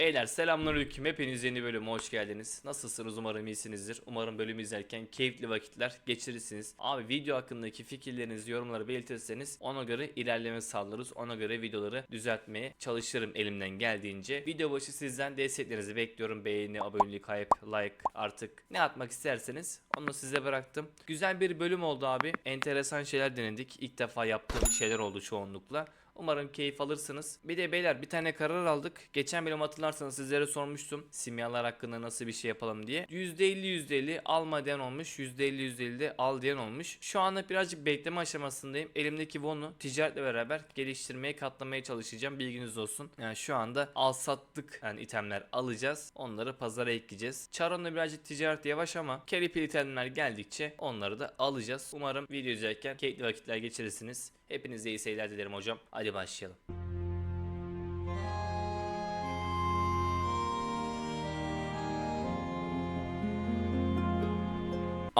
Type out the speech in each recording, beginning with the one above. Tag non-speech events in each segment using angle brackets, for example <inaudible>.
Beyler selamünaleyküm. Hepiniz yeni bölüme hoş geldiniz. Nasılsınız? Umarım iyisinizdir. Umarım bölümü izlerken keyifli vakitler geçirirsiniz. Abi video hakkındaki fikirlerinizi yorumlara belirtirseniz ona göre ilerleme sağlarız. Ona göre videoları düzeltmeye çalışırım elimden geldiğince. Video başı sizden desteklerinizi bekliyorum. Beğeni, abonelik, hype, like artık ne atmak isterseniz onu size bıraktım. Güzel bir bölüm oldu abi. Enteresan şeyler denedik. İlk defa yaptığım şeyler oldu çoğunlukla. Umarım keyif alırsınız. Bir de beyler bir tane karar aldık. Geçen bölüm hatırlarsanız sizlere sormuştum. Simyalar hakkında nasıl bir şey yapalım diye. %50 %50 alma diyen olmuş. %50 %50 de al diyen olmuş. Şu anda birazcık bekleme aşamasındayım. Elimdeki Won'u ticaretle beraber geliştirmeye katlamaya çalışacağım. Bilginiz olsun. Yani şu anda al sattık yani itemler alacağız. Onları pazara ekleyeceğiz. Charon'da birazcık ticaret yavaş ama keripil itemler geldikçe onları da alacağız. Umarım video izlerken keyifli vakitler geçirirsiniz. Hepinize iyi seyirler dilerim hocam. Hadi başlayalım.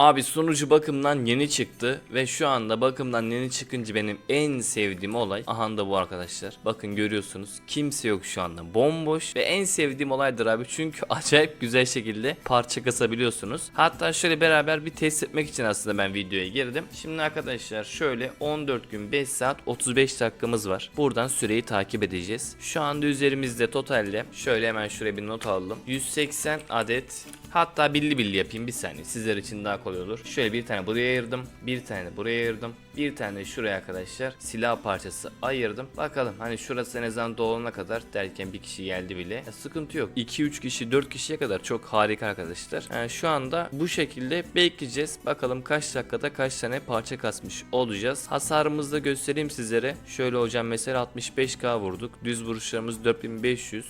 Abi sunucu bakımdan yeni çıktı ve şu anda bakımdan yeni çıkınca benim en sevdiğim olay aha da bu arkadaşlar. Bakın görüyorsunuz kimse yok şu anda bomboş ve en sevdiğim olaydır abi çünkü <laughs> acayip güzel şekilde parça kasabiliyorsunuz. Hatta şöyle beraber bir test etmek için aslında ben videoya girdim. Şimdi arkadaşlar şöyle 14 gün 5 saat 35 dakikamız var. Buradan süreyi takip edeceğiz. Şu anda üzerimizde totalde şöyle hemen şuraya bir not alalım. 180 adet Hatta billi billi yapayım bir saniye sizler için daha kolay olur. Şöyle bir tane buraya ayırdım. Bir tane buraya ayırdım. Bir tane şuraya arkadaşlar silah parçası ayırdım. Bakalım hani şurası en azından dolana kadar derken bir kişi geldi bile. Ya, sıkıntı yok. 2-3 kişi 4 kişiye kadar çok harika arkadaşlar. Yani şu anda bu şekilde bekleyeceğiz. Bakalım kaç dakikada kaç tane parça kasmış olacağız. Hasarımızı da göstereyim sizlere. Şöyle hocam mesela 65k vurduk. Düz vuruşlarımız 4500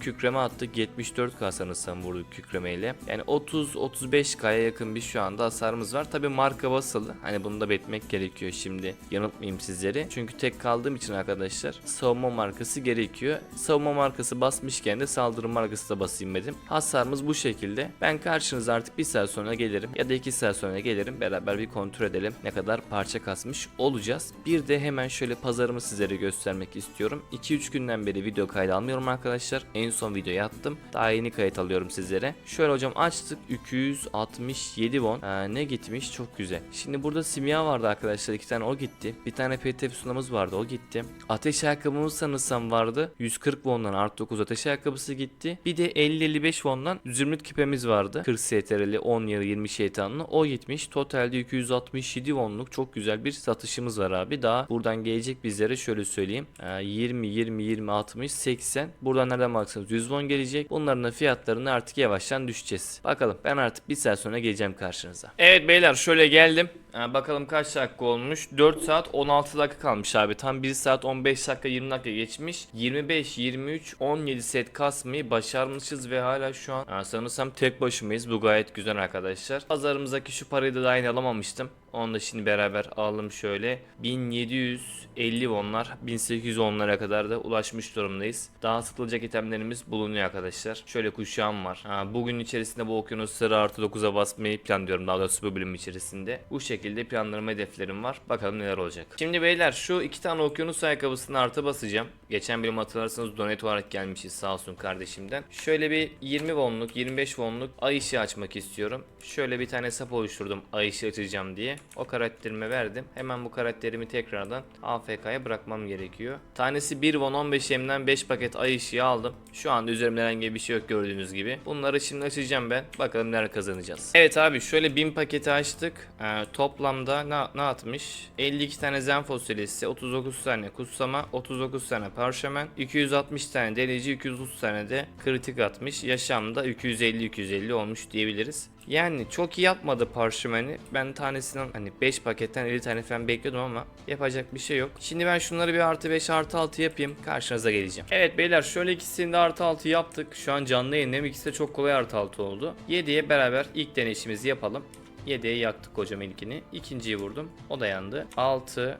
kükreme attık 74k sanırsam vurduk kükremeyle. Yani 30-35k'ya yakın bir şu anda hasarımız var. Tabi marka basılı. Hani bunu da belirtmek gerekiyor şimdi. Yanıltmayayım sizleri. Çünkü tek kaldığım için arkadaşlar savunma markası gerekiyor. Savunma markası basmışken de saldırı markası da basayım dedim. Hasarımız bu şekilde. Ben karşınıza artık bir saat sonra gelirim ya da iki saat sonra gelirim. Beraber bir kontrol edelim ne kadar parça kasmış olacağız. Bir de hemen şöyle pazarımı sizlere göstermek istiyorum. 2-3 günden beri video kaydı almıyorum arkadaşlar. En son videoyu attım. Daha yeni kayıt alıyorum sizlere. Şöyle hocam açtık. 267 won. Ee, ne gitmiş? Çok güzel. Şimdi burada simya vardı arkadaşlar. iki tane o gitti. Bir tane PT sunamız vardı. O gitti. Ateş ayakkabımız sanırsam vardı. 140 won'dan artı 9 ateş ayakkabısı gitti. Bir de 50-55 won'dan zümrüt küpemiz vardı. 40 STR'li 10 ya da 20 şeytanlı. O gitmiş. Totalde 267 won'luk çok güzel bir satışımız var abi. Daha buradan gelecek bizlere şöyle söyleyeyim. Ee, 20, 20, 20, 60, 80. Buradan nereden baksanız 100 won gelecek. Bunların da fiyatlarını artık yavaştan düşeceğiz. Bakalım ben artık bir saat sonra geleceğim karşınıza. Evet beyler şöyle geldim. Ha, bakalım kaç dakika olmuş? 4 saat 16 dakika kalmış abi. Tam 1 saat 15 dakika 20 dakika geçmiş. 25, 23, 17 set kasmayı başarmışız ve hala şu an ha, sanırsam tek başımayız. Bu gayet güzel arkadaşlar. Pazarımızdaki şu parayı da aynı alamamıştım. Onu da şimdi beraber alalım şöyle. 1750 wonlar, 1800 wonlara kadar da ulaşmış durumdayız. Daha satılacak itemlerimiz bulunuyor arkadaşlar. Şöyle kuşağım var. Ha, bugün içerisinde bu okyanusları artı 9'a basmayı planlıyorum. Daha doğrusu bu bölüm içerisinde. Bu şekilde planlarım hedeflerim var. Bakalım neler olacak. Şimdi beyler şu iki tane okyanus ayakkabısını artı basacağım. Geçen bölüm hatırlarsanız donate olarak gelmişiz sağ olsun kardeşimden. Şöyle bir 20 wonluk 25 wonluk ay ışığı açmak istiyorum. Şöyle bir tane hesap oluşturdum ay ışığı açacağım diye. O karakterime verdim. Hemen bu karakterimi tekrardan AFK'ya bırakmam gerekiyor. Tanesi 1 won 15 yemden 5 paket ay ışığı aldım. Şu anda üzerimde herhangi bir şey yok gördüğünüz gibi. Bunları şimdi açacağım ben. Bakalım neler kazanacağız. Evet abi şöyle 1000 paketi açtık. Ee, toplamda ne, ne atmış? 52 tane zen fasulyesi, 39 tane kutsama, 39 tane parşömen, 260 tane delici, 230 tane de kritik atmış. Yaşamda 250-250 olmuş diyebiliriz. Yani çok iyi yapmadı parşömeni. Ben tanesinden hani 5 paketten 50 tane falan bekliyordum ama yapacak bir şey yok. Şimdi ben şunları bir artı 5 artı 6 yapayım. Karşınıza geleceğim. Evet beyler şöyle ikisini de artı 6 yaptık. Şu an canlı yayındayım. İkisi de çok kolay artı 6 oldu. 7'ye beraber ilk deneyişimizi yapalım. 7'ye yaktık hocam ilkini. İkinciyi vurdum. O da yandı. 6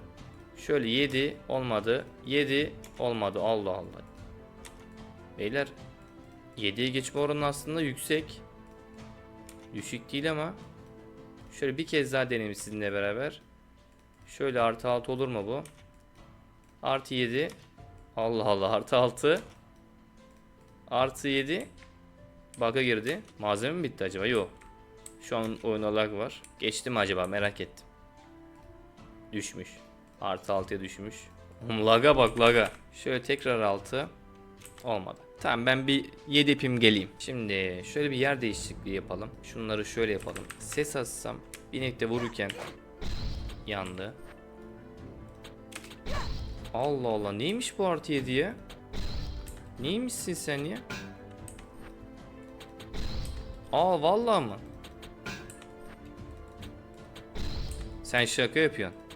Şöyle 7 olmadı. 7 olmadı. Allah Allah. Beyler 7'ye geçme oranı aslında yüksek. Düşük değil ama. Şöyle bir kez daha deneyim sizinle beraber. Şöyle artı 6 olur mu bu? Artı 7. Allah Allah artı 6. Artı 7. Bug'a girdi. Malzeme mi bitti acaba? Yok. Şu an oyuna lag var. Geçti mi acaba merak ettim. Düşmüş. Artı 6'ya düşmüş. Laga bak laga. Şöyle tekrar 6. Olmadı. Tamam ben bir 7 ipim geleyim. Şimdi şöyle bir yer değişikliği yapalım. Şunları şöyle yapalım. Ses açsam binekte vururken yandı. Allah Allah neymiş bu artı 7 ya? Neymişsin sen ya? Aa vallahi mı? Sen şaka yapıyorsun.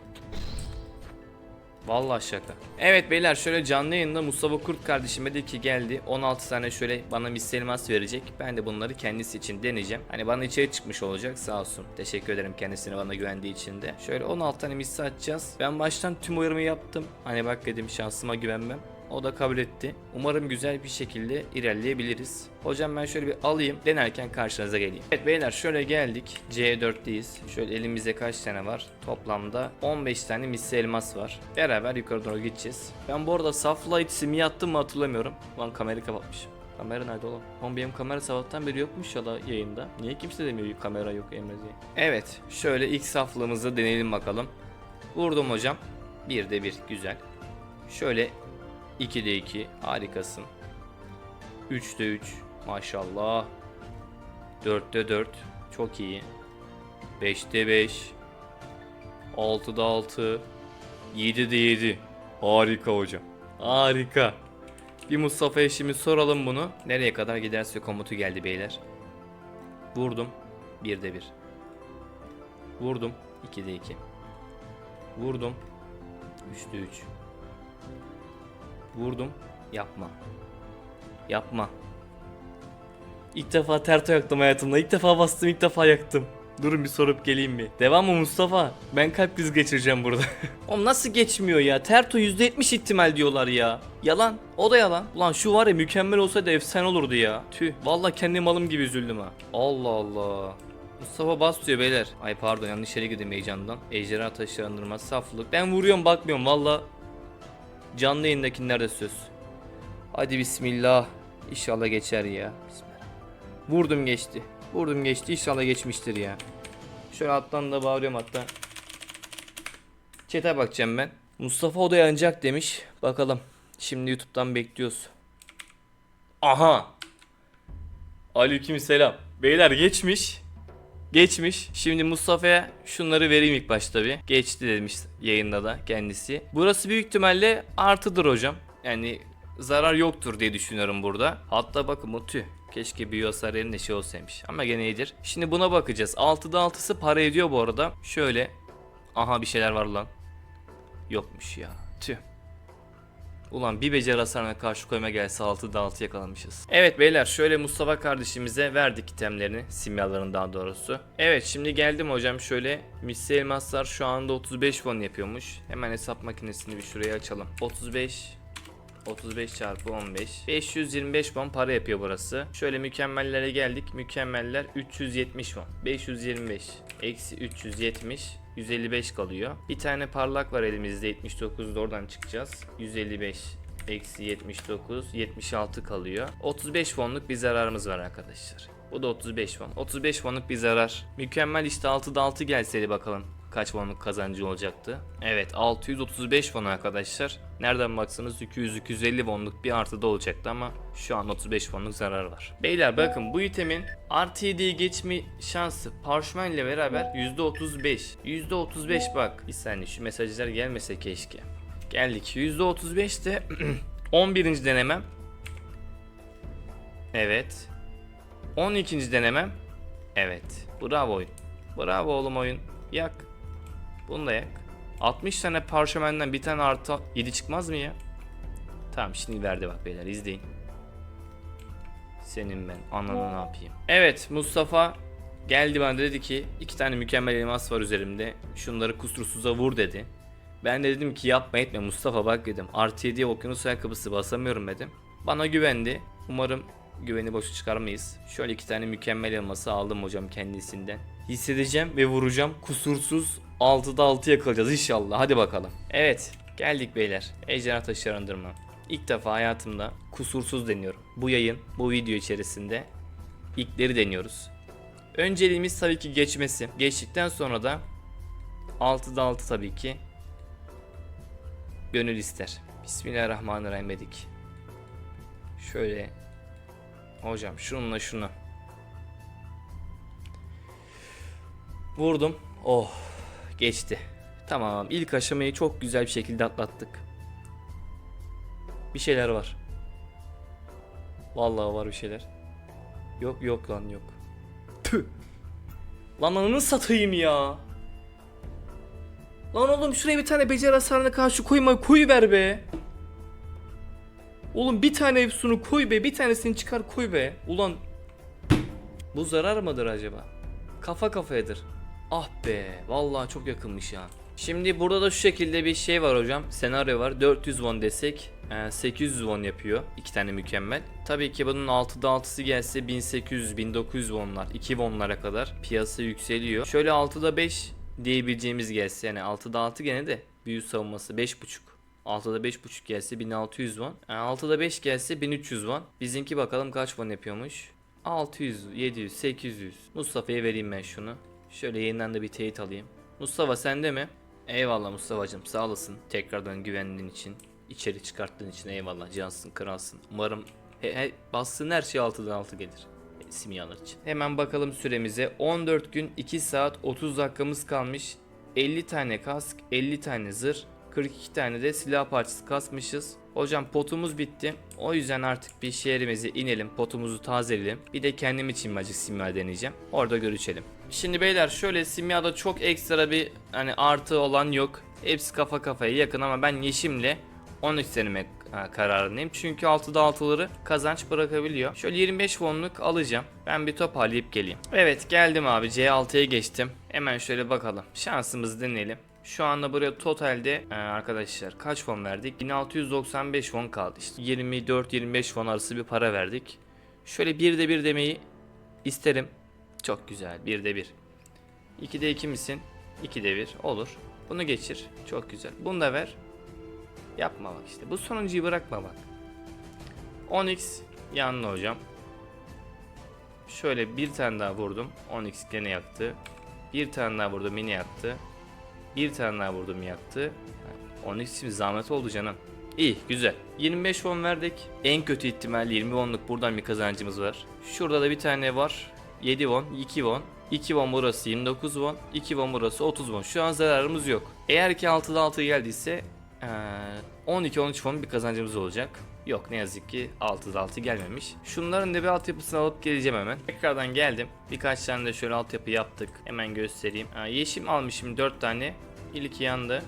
Vallahi şaka. Evet beyler şöyle canlı yayında Mustafa Kurt kardeşim dedi ki geldi 16 tane şöyle bana mis elmas verecek. Ben de bunları kendisi için deneyeceğim. Hani bana içeri çıkmış olacak sağ olsun. Teşekkür ederim kendisine bana güvendiği için de. Şöyle 16 tane misli açacağız. Ben baştan tüm uyarımı yaptım. Hani bak dedim şansıma güvenmem. O da kabul etti. Umarım güzel bir şekilde ilerleyebiliriz. Hocam ben şöyle bir alayım. Denerken karşınıza geleyim. Evet beyler şöyle geldik. C4'teyiz. Şöyle elimizde kaç tane var? Toplamda 15 tane misli elmas var. Beraber yukarı doğru gideceğiz. Ben bu arada saf light simi yattım mı hatırlamıyorum. Lan kamerayı kapatmışım. Kamera nerede oğlum? Oğlum benim kamera sabahtan beri yokmuş ya da yayında. Niye kimse demiyor kamera yok Emre diye. Evet şöyle ilk saflığımızı deneyelim bakalım. Vurdum hocam. Bir de bir güzel. Şöyle 2'de 2 harikasın. 3'te 3 maşallah. 4'te 4 çok iyi. 5'te 5 6'da 6 7'de 7 Harika hocam. Harika. Bir Mustafa eşimi soralım bunu. Nereye kadar giderse komutu geldi beyler. Vurdum. 1'de 1. Vurdum. 2'de 2. Vurdum. 3'te 3. Vurdum. Yapma. Yapma. İlk defa terto yaktım hayatımda. İlk defa bastım, ilk defa yaktım. Durun bir sorup geleyim mi? Devam mı Mustafa? Ben kalp krizi geçireceğim burada. <laughs> Oğlum nasıl geçmiyor ya? Terto %70 ihtimal diyorlar ya. Yalan. O da yalan. Ulan şu var ya mükemmel olsaydı efsane olurdu ya. Tüh. Vallahi kendi malım gibi üzüldüm ha. Allah Allah. Mustafa bas diyor beyler. Ay pardon yanlış yere girdim heyecandan. Ejderha taşlandırma saflık. Ben vuruyorum bakmıyorum valla. Canlı yayındakilerde söz. Hadi bismillah. İnşallah geçer ya. Bismillah. Vurdum geçti. Vurdum geçti. İnşallah geçmiştir ya. Şöyle alttan da bağırıyorum hatta. Çete bakacağım ben. Mustafa o da yanacak demiş. Bakalım. Şimdi YouTube'dan bekliyoruz. Aha. Aleyküm selam. Beyler geçmiş. Geçmiş. Şimdi Mustafa'ya şunları vereyim ilk başta bir. Geçti demiş yayında da kendisi. Burası büyük ihtimalle artıdır hocam. Yani zarar yoktur diye düşünüyorum burada. Hatta bakın bu tüh. Keşke bir hasar yerine şey olsaymış. Ama gene iyidir. Şimdi buna bakacağız. 6'da 6'sı para ediyor bu arada. Şöyle. Aha bir şeyler var lan. Yokmuş ya. Tüh. Ulan bir beceri hasarına karşı koyma gelse 6'da 6 yakalamışız. Evet beyler şöyle Mustafa kardeşimize verdik itemlerini. Simyaların daha doğrusu. Evet şimdi geldim hocam şöyle. Misli elmaslar şu anda 35 won yapıyormuş. Hemen hesap makinesini bir şuraya açalım. 35 35 çarpı 15 525 won para yapıyor burası Şöyle mükemmellere geldik Mükemmeller 370 won 525 Eksi 370 155 kalıyor. Bir tane parlak var elimizde 79 da oradan çıkacağız. 155 Eksi 79 76 kalıyor. 35 wonluk bir zararımız var arkadaşlar. Bu da 35 won 35 wonluk bir zarar. Mükemmel işte 6'da 6 gelseydi bakalım kaç wonluk kazancı olacaktı. Evet 635 won arkadaşlar. Nereden baksanız 200-250 wonluk bir artıda olacaktı ama şu an 35 wonluk zarar var. Beyler bakın bu itemin artı 7'yi geçme şansı parşömen ile beraber %35. %35 bak. Bir saniye şu mesajlar gelmese keşke. Geldik. %35 de <clears throat> 11. denemem. Evet. 12. denemem. Evet. Bravo oyun. Bravo oğlum oyun. Yak. Bunu da yak. 60 tane parşömenden bir tane artı 7 çıkmaz mı ya? Tamam şimdi verdi bak beyler izleyin. Senin ben ananı ne yapayım. Evet Mustafa geldi bana dedi ki iki tane mükemmel elmas var üzerimde. Şunları kusursuza vur dedi. Ben de dedim ki yapma etme Mustafa bak dedim. Artı 7'ye okyanus ayakkabısı basamıyorum dedim. Bana güvendi. Umarım güveni boşu çıkarmayız. Şöyle iki tane mükemmel elması aldım hocam kendisinden. Hissedeceğim ve vuracağım. Kusursuz 6'da 6 yakalayacağız inşallah. Hadi bakalım. Evet geldik beyler. Ejderha taşı arındırma. ilk defa hayatımda kusursuz deniyorum. Bu yayın, bu video içerisinde ilkleri deniyoruz. Önceliğimiz tabii ki geçmesi. Geçtikten sonra da 6'da 6 tabii ki gönül ister. Bismillahirrahmanirrahim dedik. Şöyle hocam şununla şunu. Vurdum. Oh geçti. Tamam ilk aşamayı çok güzel bir şekilde atlattık. Bir şeyler var. Vallahi var bir şeyler. Yok yok lan yok. Tüh. Lan ananı satayım ya. Lan oğlum şuraya bir tane becer hasarına karşı koyma koy ver be. Oğlum bir tane Efsun'u koy be bir tanesini çıkar koy be. Ulan bu zarar mıdır acaba? Kafa kafayadır. Ah be vallahi çok yakınmış ya. Şimdi burada da şu şekilde bir şey var hocam. Senaryo var. 400 won desek e, 800 won yapıyor. iki tane mükemmel. Tabii ki bunun 6'da 6'sı gelse 1800 1900 wonlar 2 wonlara kadar piyasa yükseliyor. Şöyle 6'da 5 diyebileceğimiz gelse yani 6'da 6 gene de büyü savunması 5.5 6'da 5.5 gelse 1600 won. Yani 6'da 5 gelse 1300 won. Bizimki bakalım kaç won yapıyormuş. 600, 700, 800. Mustafa'ya vereyim ben şunu. Şöyle yeniden de bir teyit alayım. Mustafa sende mi? Eyvallah Mustafa'cığım sağ olasın. Tekrardan güvendiğin için, içeri çıkarttığın için eyvallah. Cansın, kralsın. Umarım he, he, bastığın her şey 6'dan 6 gelir. E, Simyalar için. Hemen bakalım süremize. 14 gün 2 saat 30 dakikamız kalmış. 50 tane kask, 50 tane zırh, 42 tane de silah parçası kasmışız. Hocam potumuz bitti. O yüzden artık bir şehrimize inelim. Potumuzu tazeleyelim. Bir de kendim için Magic Simya deneyeceğim. Orada görüşelim. Şimdi beyler şöyle Simya'da çok ekstra bir hani artı olan yok. Hepsi kafa kafaya yakın ama ben Yeşim'le 13 deneme ha, kararındayım. Çünkü 6'da 6'ları kazanç bırakabiliyor. Şöyle 25 wonluk alacağım. Ben bir toparlayıp geleyim. Evet geldim abi C6'ya geçtim. Hemen şöyle bakalım. Şansımızı deneyelim. Şu anda buraya totalde e, arkadaşlar kaç won verdik? 1695 won kaldı işte. 24-25 won arası bir para verdik. Şöyle bir de bir demeyi isterim. Çok güzel. Bir de bir. 2'de 2 misin? 2'de 1. Olur. Bunu geçir. Çok güzel. Bunu da ver. Yapma bak işte. Bu sonuncuyu bırakma bak. 10x yanlı hocam. Şöyle bir tane daha vurdum. 10x gene yaktı. Bir tane daha vurdum yine yaktı. Bir tane daha vurdum yaktı. 10x şimdi zahmet oldu canım. İyi güzel. 25 won verdik. En kötü ihtimal 20 wonluk buradan bir kazancımız var. Şurada da bir tane var. 7 won, 2 won. 2 won burası 29 won, 2 won burası 30 won. Şu an zararımız yok. Eğer ki 6'da 6 geldiyse eee, 12-13 won bir kazancımız olacak. Yok ne yazık ki 6'da 6 gelmemiş. Şunların da bir altyapısını alıp geleceğim hemen. Tekrardan geldim. Birkaç tane de şöyle altyapı yaptık. Hemen göstereyim. Yeşim almışım 4 tane. İlki yandı.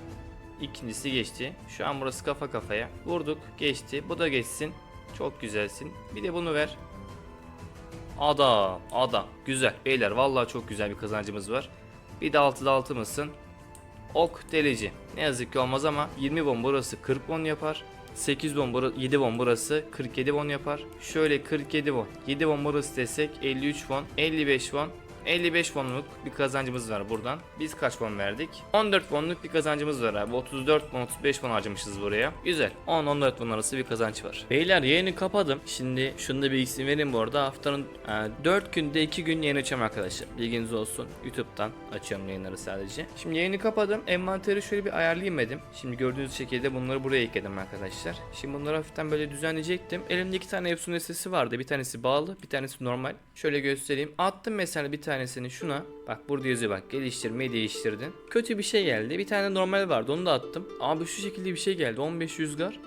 İkincisi geçti. Şu an burası kafa kafaya. Vurduk geçti. Bu da geçsin. Çok güzelsin. Bir de bunu ver. Adam, adam. Güzel. Beyler vallahi çok güzel bir kazancımız var. Bir de 6'da 6 mısın? Ok delici. Ne yazık ki olmaz ama 20 bon burası 40 bon yapar. 8 bon burası 7 bon burası 47 bon yapar. Şöyle 47 bon. 7 bon burası desek 53 bon, 55 bon, 55 wonluk bir kazancımız var buradan. Biz kaç won verdik? 14 wonluk bir kazancımız var abi. 34 won 35 won harcamışız buraya. Güzel. 10-14 won arası bir kazanç var. Beyler yayını kapadım. Şimdi şunu da bilgisini vereyim bu arada. Haftanın e, 4 günde 2 gün yayın açacağım arkadaşlar. Bilginiz olsun. YouTube'dan açıyorum yayınları sadece. Şimdi yayını kapadım. Envanteri şöyle bir ayarlayayım dedim. Şimdi gördüğünüz şekilde bunları buraya ekledim arkadaşlar. Şimdi bunları hafiften böyle düzenleyecektim. Elimde iki tane Epson sesi vardı. Bir tanesi bağlı, bir tanesi normal. Şöyle göstereyim. Attım mesela bir tanesini şuna. Bak burada yazıyor bak geliştirmeyi değiştirdin. Kötü bir şey geldi. Bir tane normal vardı onu da attım. Abi şu şekilde bir şey geldi. 15 rüzgar.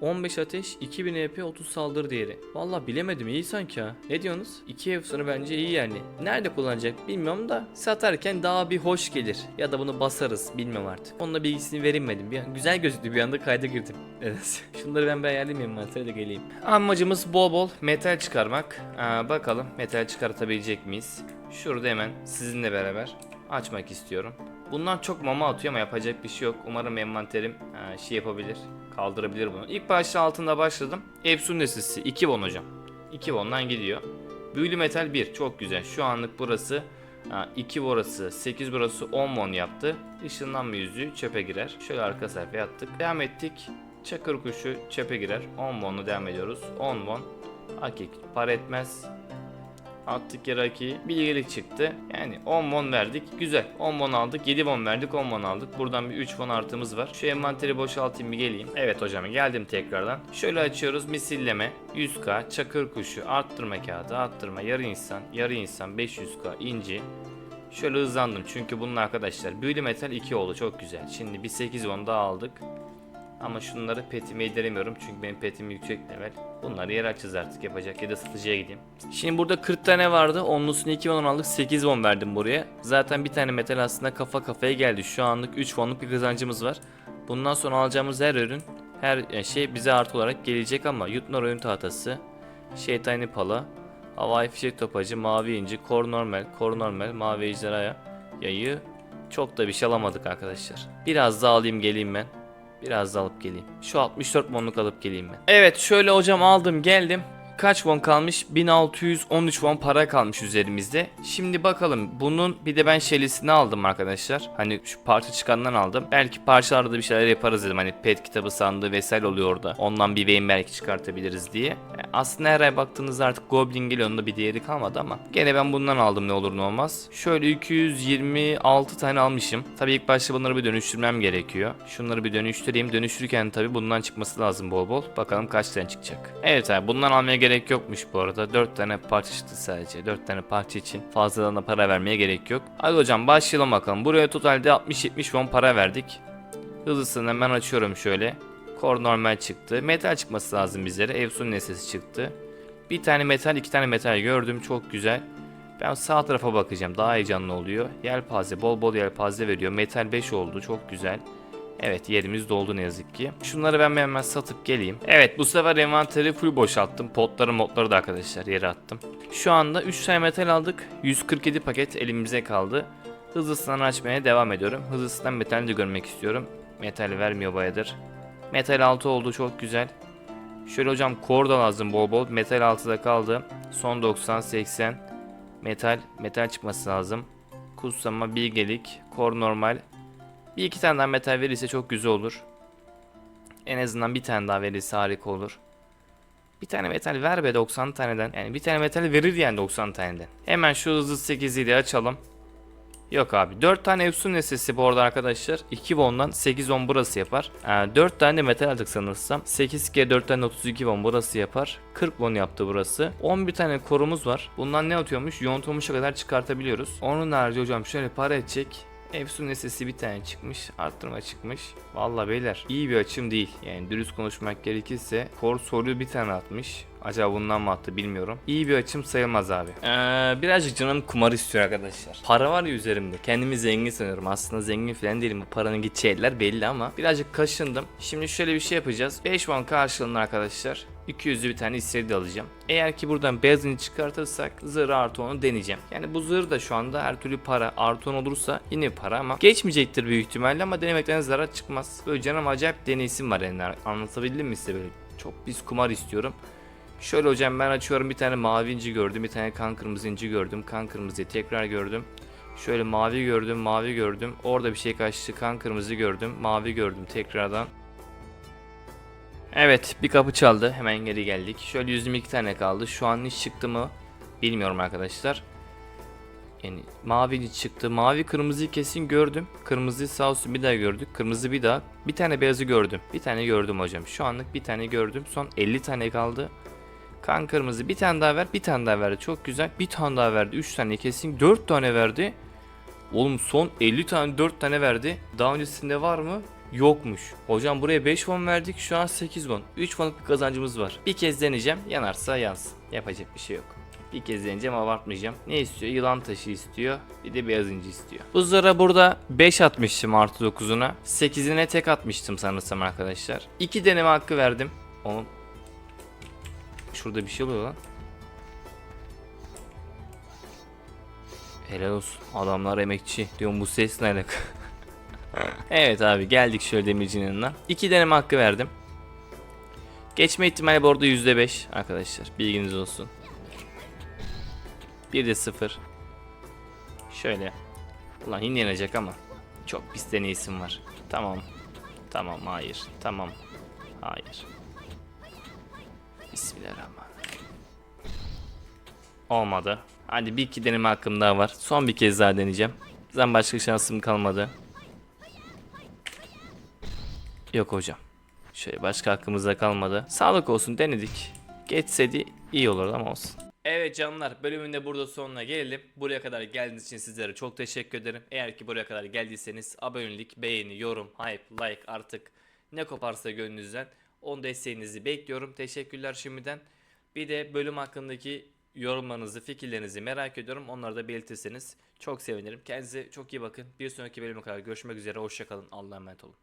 15 ateş, 2000 EP, 30 saldırı değeri. Valla bilemedim iyi sanki ha. Ne diyorsunuz? 2 efsane bence iyi yani. Nerede kullanacak bilmiyorum da satarken daha bir hoş gelir. Ya da bunu basarız bilmiyorum artık. Onunla bilgisini verilmedim. Bir an, güzel gözüktü bir anda kayda girdim. <laughs> Evet. Şunları ben bir ayarlayayım envantere de geleyim. Amacımız bol bol metal çıkarmak. Aa, bakalım metal çıkartabilecek miyiz? Şurada hemen sizinle beraber açmak istiyorum. Bundan çok mama atıyor ama yapacak bir şey yok. Umarım envanterim e, şey yapabilir. Kaldırabilir bunu. İlk başta altında başladım. Epson nesisi 2 won hocam. 2 won'dan gidiyor. Büyülü metal 1 çok güzel. Şu anlık burası 2 burası 8 burası 10 won yaptı. Işınlanma yüzüğü çöpe girer. Şöyle arka sayfaya attık. Devam ettik. Çakır kuşu çöpe girer. 10 won'la devam ediyoruz. 10 won. Hakik para etmez. Attık yere hakiyi. Bilgelik çıktı. Yani 10 won verdik. Güzel. 10 won aldık. 7 won verdik. 10 won aldık. Buradan bir 3 won artımız var. Şu envanteri boşaltayım bir geleyim. Evet hocam geldim tekrardan. Şöyle açıyoruz. Misilleme. 100k. Çakır kuşu. Arttırma kağıdı. Arttırma. Yarı insan. Yarı insan. 500k. inci. Şöyle hızlandım çünkü bunun arkadaşlar büyülü metal 2 oldu çok güzel. Şimdi bir 8 won daha aldık. Ama şunları petime yediremiyorum çünkü benim petim yüksek level. Bunları yer açacağız artık yapacak ya da satıcıya gideyim. Şimdi burada 40 tane vardı. Onlusunu 2 won aldık 8 won verdim buraya. Zaten bir tane metal aslında kafa kafaya geldi. Şu anlık 3 wonluk bir kazancımız var. Bundan sonra alacağımız her ürün her şey bize artı olarak gelecek ama Yutnor oyun tahtası, şeytani pala, havai fişek topacı, mavi inci, kor normal, kor normal, mavi ejderhaya, yayı çok da bir şey alamadık arkadaşlar. Biraz daha alayım geleyim ben. Biraz da alıp geleyim. Şu 64 monluk alıp geleyim ben. Evet şöyle hocam aldım geldim. Kaç won kalmış? 1613 won para kalmış üzerimizde. Şimdi bakalım bunun bir de ben şelisini aldım arkadaşlar. Hani şu parça çıkandan aldım. Belki parçalarda bir şeyler yaparız dedim. Hani pet kitabı sandığı vesaire oluyor orada. Ondan bir beyin belki çıkartabiliriz diye. Yani aslında her ay baktığınızda artık Goblin geliyor onda bir değeri kalmadı ama. Gene ben bundan aldım ne olur ne olmaz. Şöyle 226 tane almışım. Tabii ilk başta bunları bir dönüştürmem gerekiyor. Şunları bir dönüştüreyim. Dönüştürürken tabii bundan çıkması lazım bol bol. Bakalım kaç tane çıkacak. Evet abi bundan almaya gerek yokmuş bu arada. 4 tane parça çıktı sadece. 4 tane parça için fazladan da para vermeye gerek yok. Hadi hocam başlayalım bakalım. Buraya totalde 60-70 won para verdik. Hızlısını hemen açıyorum şöyle. Core normal çıktı. Metal çıkması lazım bizlere. Evsun nesnesi çıktı. Bir tane metal, iki tane metal gördüm. Çok güzel. Ben sağ tarafa bakacağım. Daha heyecanlı oluyor. Yelpaze, bol bol yelpaze veriyor. Metal 5 oldu. Çok güzel. Evet yerimiz doldu ne yazık ki. Şunları ben hemen satıp geleyim. Evet bu sefer envanteri full boşalttım. Potları modları da arkadaşlar yere attım. Şu anda 3 tane metal aldık. 147 paket elimize kaldı. Hızlısından açmaya devam ediyorum. Hızlısından metal de görmek istiyorum. Metal vermiyor bayağıdır. Metal 6 oldu çok güzel. Şöyle hocam kor da lazım bol bol. Metal 6'da kaldı. Son 90 80. Metal metal çıkması lazım. Kutsama bilgelik, kor normal. Bir iki tane daha metal verirse çok güzel olur. En azından bir tane daha verirse harika olur. Bir tane metal ver be 90 taneden. Yani bir tane metal verir yani 90 taneden. Hemen şu hızlı 8'i de açalım. Yok abi 4 tane Efsun nesnesi bu arada arkadaşlar 2 won'dan 8 won burası yapar ee, 4 tane de metal aldık sanırsam 8 kere 4'ten 32 won burası yapar 40 won yaptı burası 11 tane korumuz var Bundan ne atıyormuş yontulmuşa kadar çıkartabiliyoruz Onun harici hocam şöyle para edecek Efsun nesnesi bir tane çıkmış arttırma çıkmış Valla beyler iyi bir açım değil yani dürüst konuşmak gerekirse Kor soruyu bir tane atmış Acaba bundan mı attı bilmiyorum. İyi bir açım sayılmaz abi. Ee, birazcık canım kumar istiyor arkadaşlar. Para var ya üzerimde. Kendimi zengin sanıyorum. Aslında zengin falan değilim. Bu paranın gideceği yerler belli ama. Birazcık kaşındım. Şimdi şöyle bir şey yapacağız. 5 won karşılığında arkadaşlar. 200'lü bir tane hisseli de alacağım. Eğer ki buradan beyazını çıkartırsak zırh artı onu deneyeceğim. Yani bu zırh da şu anda her türlü para artı 10 olursa yine para ama geçmeyecektir büyük ihtimalle ama denemekten zarar çıkmaz. Böyle canım acayip deneysim var yani anlatabildim mi size böyle çok pis kumar istiyorum. Şöyle hocam ben açıyorum bir tane mavi inci gördüm bir tane kan kırmızı inci gördüm kan kırmızıyı tekrar gördüm. Şöyle mavi gördüm mavi gördüm orada bir şey kaçtı kan kırmızı gördüm mavi gördüm tekrardan. Evet bir kapı çaldı hemen geri geldik. Şöyle 122 tane kaldı şu an hiç çıktı mı bilmiyorum arkadaşlar. Yani mavi çıktı. Mavi kırmızıyı kesin gördüm. Kırmızıyı sağ olsun bir daha gördük. Kırmızı bir daha. Bir tane beyazı gördüm. Bir tane gördüm hocam. Şu anlık bir tane gördüm. Son 50 tane kaldı. Kan kırmızı bir tane daha ver. Bir tane daha verdi. Çok güzel. Bir tane daha verdi. 3 tane kesin. 4 tane verdi. Oğlum son 50 tane 4 tane verdi. Daha öncesinde var mı? Yokmuş. Hocam buraya 5 won verdik. Şu an 8 won. 3 wonluk bir kazancımız var. Bir kez deneyeceğim. Yanarsa yansın. Yapacak bir şey yok. Bir kez deneyeceğim abartmayacağım. Ne istiyor? Yılan taşı istiyor. Bir de beyaz inci istiyor. Buzlara burada 5 atmıştım artı 9'una. 8'ine tek atmıştım sanırsam arkadaşlar. 2 deneme hakkı verdim. Onun Şurada bir şey oluyor lan. Helal olsun. Adamlar emekçi. Diyorum bu ses ne alaka? Evet abi geldik şöyle demircinin yanına. İki deneme hakkı verdim. Geçme ihtimali bu arada %5 arkadaşlar. Bilginiz olsun. Bir de sıfır. Şöyle. Ulan yine yenecek ama. Çok pis deneysim var. Tamam. Tamam hayır. Tamam. Hayır. Bismillahirrahmanirrahim. Olmadı. Hadi bir iki deneme hakkım daha var. Son bir kez daha deneyeceğim. Zaten başka şansım kalmadı. Yok hocam. Şöyle başka hakkımızda kalmadı. Sağlık olsun denedik. Geçseydi iyi olurdu ama olsun. Evet canlar bölümün de burada sonuna gelelim. Buraya kadar geldiğiniz için sizlere çok teşekkür ederim. Eğer ki buraya kadar geldiyseniz abonelik, beğeni, yorum, hype, like artık ne koparsa gönlünüzden onun desteğinizi bekliyorum. Teşekkürler şimdiden. Bir de bölüm hakkındaki yorumlarınızı, fikirlerinizi merak ediyorum. Onları da belirtirseniz çok sevinirim. Kendinize çok iyi bakın. Bir sonraki bölüme kadar görüşmek üzere. Hoşçakalın. Allah'a emanet olun.